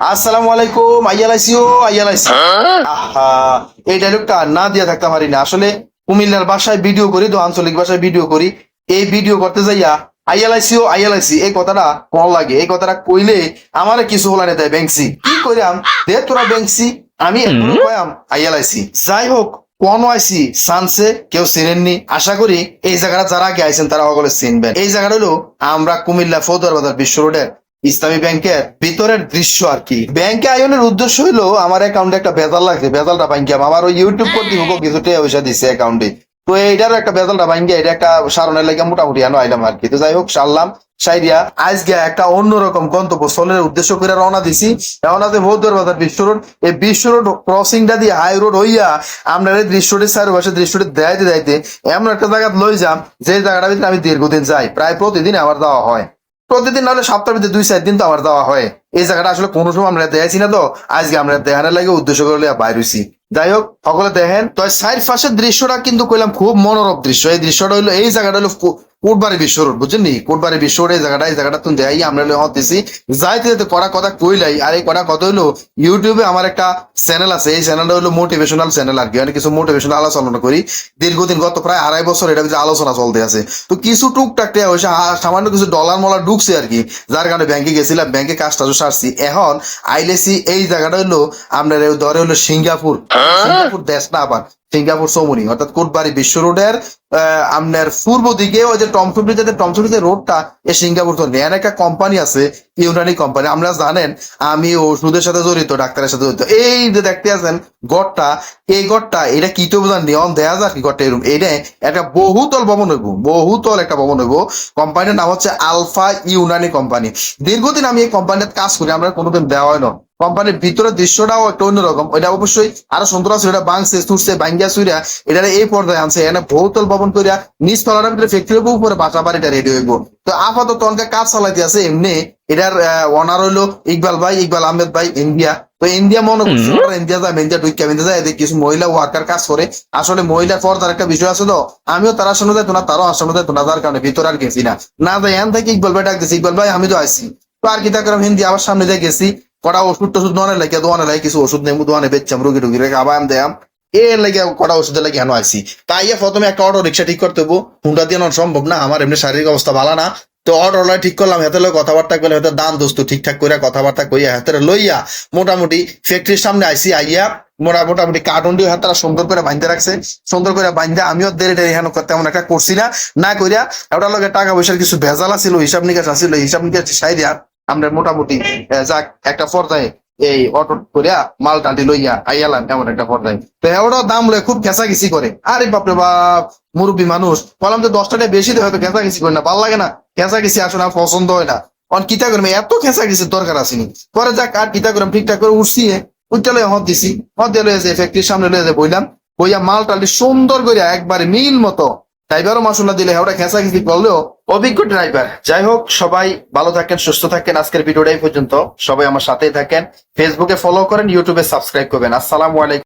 আসসালামু আলাইকুম আইয়ালাইসিও আইয়ালাইসি। আহা এই ডায়লগটা না দিয়ে থাকতে পারি না আসলে কুমিল্লার ভাষায় ভিডিও করি তো আঞ্চলিক ভাষায় ভিডিও করি। এই ভিডিও করতে যাইয়া আইয়ালাইসিও আইয়ালাইসি এই কথাটা কোন লাগে? এই কথাটা কইলে আমারে কিছু হলানে দেয় ব্যাংসি। কি কইরাম? দে তোরা ব্যাংসি আমি এখনও কয়াম আইয়ালাইসি। যাই হোক কোন আইসি সানসে কেউ চিনেননি। আশা করি এই জায়গাটা যারা আগে আইছেন তারা সকলে চিনবেন। এই জায়গাটা হলো আমরা কুমিল্লা ফৌদার বাজার বিশ্ব রোডের ইসলামী ব্যাংকের ভিতরের দৃশ্য আর কি। ব্যাংকে আয়নের উদ্দেশ্য হইল আমার অ্যাকাউন্টে একটা বেজাল লাগছে বেজালটা ভাঙ্গিয়াম আমার ওই ইউটিউব করতে হোক কিছু টাকা পয়সা দিচ্ছে অ্যাকাউন্টে তো এইটার একটা বেজালটা ভাঙ্গিয়া এটা একটা সারণের লাগে মোটামুটি আনো আইলাম আর কি। তো যাই হোক, সারলাম, সাইরিয়া, আজকে একটা অন্যরকম গন্তব্য স্থলের উদ্দেশ্য করে রওনা দিছি। রওনা দিয়ে বৌদ্ধর বাজার বিশ্ব রোড, এই বিশ্ব রোড ক্রসিংটা দিয়ে হাই রোড হইয়া আমরা এই দৃশ্যটি দৃশ্যটির চারপাশে দৃশ্যটি দেখাইতে দেখাইতে এমন একটা জায়গা লই যাম, যে জায়গাটা ভিতরে আমি দীর্ঘদিন যাই, প্রায় প্রতিদিন আমার যাওয়া হয়। প্রতিদিন নাহলে সপ্তাহের ভিতরে দুই, চার দিন তো আমার দেওয়া হয়। এই জায়গাটা আসলে কোনো সময় আমরা দেখাইছি না তো, আজকে আমরা দেখানোর লাগে উদ্দেশ্য করে বাইর হইছি। যাই হোক, সকলে দেখেন, তো সাইড পাশের দৃশ্যটা কিন্তু কইলাম খুব মনোরম দৃশ্য। এই দৃশ্যটা হইল, এই জায়গাটা হলো কো- কোটবাড়ি বিশ্ব রোড, বুঝছেন নি? কোটবাড়ি বিশ্ব রোড, এই জায়গাটা এই জায়গাটা তুমি দেখাই, আমরা হতেছি। যাইতে যেতে কড়া কথা কইলাই, আর এই কড়া কথা হইল, ইউটিউবে আমার একটা চ্যানেল আছে এই চ্যানেলটা হলো মোটিভেশনাল চ্যানেল আর কি। মানে কিছু মোটিভেশনাল আলোচনা করি। দীর্ঘদিন গত প্রায় আড়াই বছর এটা যে আলোচনা চলতে আছে। তো কিছু টুকটাক টেয়া হয়েছে সামান্য কিছু ডলার মলার ঢুকছে আর কি যার কারণে ব্যাংকে গেছিলাম ব্যাংকে কাজটা সারছি। এখন আইলেছি এই জায়গাটা হলো আপনার ধরে হলো সিঙ্গাপুর। সিঙ্গাপুর দেশ না আবার সিঙ্গাপুর সমুনি অর্থাৎ কোটবাড়ি বিশ্ব রোডের আহ, আপনার পূর্ব দিকে ওই যে টমটুপি যাতে টমটুপি যে রোডটা এই সিঙ্গাপুর তো নেন একটা কোম্পানি আছে ইউনানি কোম্পানি আমরা জানেন, আমি ওষুধের সাথে জড়িত, ডাক্তারের সাথে জড়িত। এই যে দেখতে আছেন, গড়টা, এই গড়টা, এটা কি তো বোঝান নিয়ম দেয়া যাক কি গড়টা এরকম। এটা একটা বহুতল ভবন হইব, বহুতল একটা ভবন হইব। কোম্পানির নাম হচ্ছে আলফা ইউনানি কোম্পানি দীর্ঘদিন আমি এই কোম্পানিতে কাজ করি, আমরা কোনোদিন দেওয়া হয় না কোম্পানির ভিতরে দৃশ্যটাও একটা অন্যরকম। এটা অবশ্যই আরও সুন্দর আছে এটা বাংছে সুরছে বাঙ্গিয়া সুইরা এটা এই পর্যায়ে আনছে। এনে বহুতল ভবন করিয়া নিচ তলার ভিতরে ফ্যাক্টরি উপরে বাসা বাড়িটা রেডি হইব। তো আপাতত অনেকে কাজ চালাইতে আছে এমনি এটার ওনার হইল ইকবাল ভাই ইকবাল আহমেদ ভাই ইন্ডিয়া। তো ইন্ডিয়া মনে করছে ইন্ডিয়া যাবে ইন্ডিয়া ঢুকিয়া ইন্ডিয়া যায় এদিকে কিছু মহিলা ওয়ার্কার কাজ করে। আসলে মহিলা পর্দার একটা বিষয় আছে তো আমিও তার আসনে যাইতো না তারও আসনে যাইতো না যার কারণে ভিতরে আর গেছি না। না যাই এন থেকে ইকবাল ভাই ডাক দিছি ইকবাল ভাই আমি তো আইছি। তো আর কি তাকরাম হিন্দি আবার সামনে যাই গেছি। কটা ওষুধ টষুধ দোয়ানে লাগে দোয়ানে লাগে কিছু ওষুধ নেই দোয়ানে বেচছাম রুগী রুগী রেখে আবার দেয়াম। এ লাগে কটা ওষুধের লাগে কেন আইছি। তাই প্রথমে একটা অটো রিক্সা ঠিক করতে হব হুন্ডা দিয়ে সম্ভব না, আমার এমনি শারীরিক অবস্থা ভালো না। তো অটোলা ঠিক করলাম, হাতে লই কথাবার্তা করলে হাতে দান দোস্ত ঠিকঠাক করে কথাবার্তা কইয়া হাতে লইয়া মোটামুটি ফ্যাক্টরির সামনে আইসি আইয়া মোটা মোটামুটি কার্টুন দিয়ে হাতটা সুন্দর করে বাঁধতে রাখছে। সুন্দর করে বাঁধতে আমিও দেরি টেরি হেন তেমন একটা করছি না। না করিয়া ওটার লগে টাকা পয়সার কিছু ভেজাল আছিল, হিসাব নিকাশ আছিল হিসাব নিকাশ সাইদিয়া আমরা মোটামুটি যাক, একটা পর্যায়ে এই অটো করিয়া মাল টান্টি লইয়া আইয়ালাম এমন একটা পর্যায়ে। তো ওটাও দাম লয়ে খুব খেঁচাখেচি করে। আরে বাপরে বাপ, মুরব্বী মানুষ। বললাম যে দশ টাকা বেশি দেয় হয়তো খেঁচাখেচি করে না, ভালো লাগে না। খেঁচাখেচি আসলে আমার পছন্দ হয় না। অন কিতা করবে এত খেঁচাখেচির দরকার আসেনি। পরে যাক, আর কিতা করলাম ঠিকঠাক করে উঠছি উঠতে লয়ে হত দিছি। হত দিয়ে লয়ে যে ফ্যাক্টরির সামনে লয়ে যে বইলাম। বইয়া মাল টালি সুন্দর করে একবারে মিল মতো ড্রাইভারও না দিলে ওটা খেঁচাখেচি বললেও অভিজ্ঞ ড্রাইভার। যাই হোক, সবাই ভালো থাকেন, সুস্থ থাকেন। আজকের ভিডিওটাই পর্যন্ত। সবাই আমার সাথেই থাকেন। ফেসবুকে ফলো করেন ইউটিউবে সাবস্ক্রাইব করবেন। আসসালামু